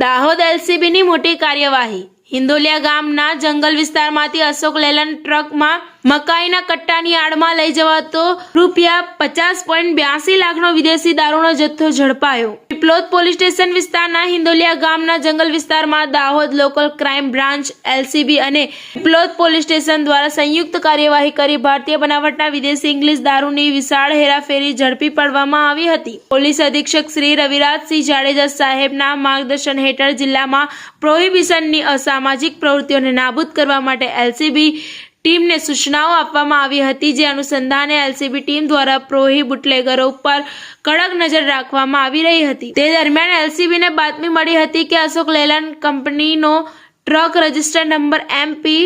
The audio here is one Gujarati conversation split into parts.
દાહોદ એલસીબીની મોટી કાર્યવાહી. હિંદોલિયા ગામના જંગલ વિસ્તારમાંથી અશોક લેલન ટ્રકમાં મકાઈના કટ્ટાની આડમાં લઈ જવાતો રૂપિયા પચાસ પોઈન્ટ બ્યાસી લાખનો વિદેશી દારૂનો જથ્થો ઝડપાયો. પીપલોદ પોલીસ સ્ટેશન વિસ્તારના હિંદોલિયા ગામના જંગલ વિસ્તારમાં Dahod local crime branch, LCB અને પીપલોદ પોલીસ સ્ટેશન દ્વારા સંયુક્ત કાર્યવાહી કરી ભારતીય બનાવટના વિદેશી ઇંગ્લિશ દારૂની વિશાળ હેરાફેરી ઝડપી પાડવામાં આવી હતી. પોલીસ અધિક્ષક શ્રી રવિરાજસિંહ જાડેજા સાહેબના માર્ગદર્શન હેઠળ જિલ્લામાં પ્રોહિબિશનની અસામાજિક પ્રવૃત્તિઓને નાબૂદ કરવા માટે એલસીબી ટીમને સૂચનાઓ આપવામાં આવી હતી જે અનુસંધાને એલસીબી ટીમ દ્વારા પ્રોહી બુટલેગરો ઉપર કડક નજર રાખવામાં આવી રહી હતી. તે દરમિયાન એલસીબીને બાતમી મળી હતી કે અશોક લેલન કંપનીનો truck register number MP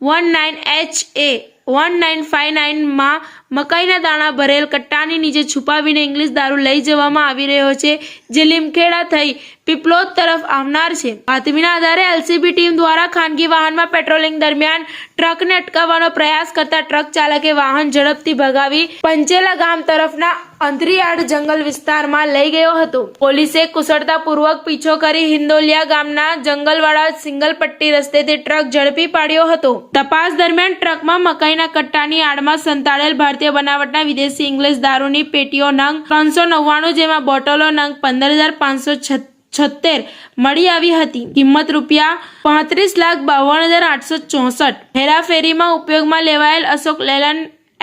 one nine H A one nine five નાઇનમાં મકાઈના દાણા, ભરેલ કટ્ટાની નીચે છુપાવીને ઇંગ્લિશ દારૂ લઈ જવામાં આવી રહ્યો છે, જે લીમખેડા થઈ પીપલોદ તરફ આવનાર છે. બાતમીના આધારે એલસીબી ટીમ દ્વારા ખાનગી વાહનમાં પેટ્રોલિંગ દરમિયાન ટ્રકને અટકાવવાનો પ્રયાસ કરતા ટ્રક ચાલકે વાહન ઝડપથી ભગાવી પંચેલા ગામ તરફના અંતરિયાળ જંગલ વિસ્તારમાં લઈ ગયો હતો. પોલીસે કુશળતાપૂર્વક પીછો કરી હિંદોલિયા ગામના જંગલવાળા સિંગલ પટ્ટી રસ્તેથી ટ્રક ઝડપી પાડ્યો હતો. તપાસ દરમિયાન ટ્રકમાં મકાઈના કટ્ટાની આડમાં સંતાડેલ ભારતીય બનાવટના વિદેશી ઇંગ્લિશ દારૂની પેટીઓ નંગ ત્રણસો નવ્વાણું જેમાં બોટલો નંગ પંદર હજાર પાંચસો છોતેર મળી આવી હતી. કિંમત રૂપિયા પાંત્રીસ લાખ બાવન હજાર આઠસો ચોસઠ. હેરાફેરીમાં ઉપયોગમાં લેવાયેલ અશોક લેલન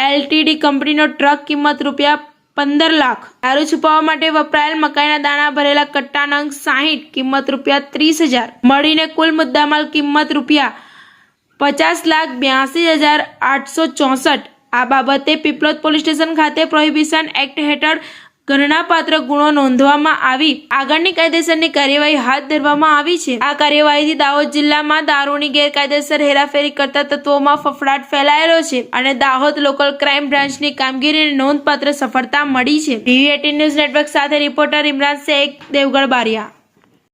એલટીડી કંપનીનો ટ્રક કિંમત રૂપિયા પંદર લાખ. દારૂ છુપાવવા માટે વપરાયેલ મકાઈના દાણા ભરેલા કટ્ટા નંગ સાહીઠ, કિંમત રૂપિયા ત્રીસ હજાર. મળીને કુલ મુદ્દામાલ કિંમત રૂપિયા પચાસ લાખ બ્યાસી હજાર આઠસો ચોસઠ. આ બાબતે પીપલોદ પોલીસ સ્ટેશન ખાતે પ્રોહિબિશન એક્ટ હેઠળ ગણનાપાત્ર ગુનો નોંધવામાં આવી. આગળની કાયદેસરની કાર્યવાહી હાથ ધરવામાં આવી છે. આ કાર્યવાહીથી દાહોદ જિલ્લામાં દારૂની ગેરકાયદેસર હેરાફેરી કરતા તત્વોમાં ફફડાટ ફેલાયેલો છે અને દાહોદ લોકલ ક્રાઇમ બ્રાન્ચની કામગીરીને નોંધપાત્ર સફળતા મળી છે. ટીવી એટીન ન્યૂઝ નેટવર્ક સાથે રિપોર્ટર ઇમરાન શેખ, દેવગઢ બારિયા.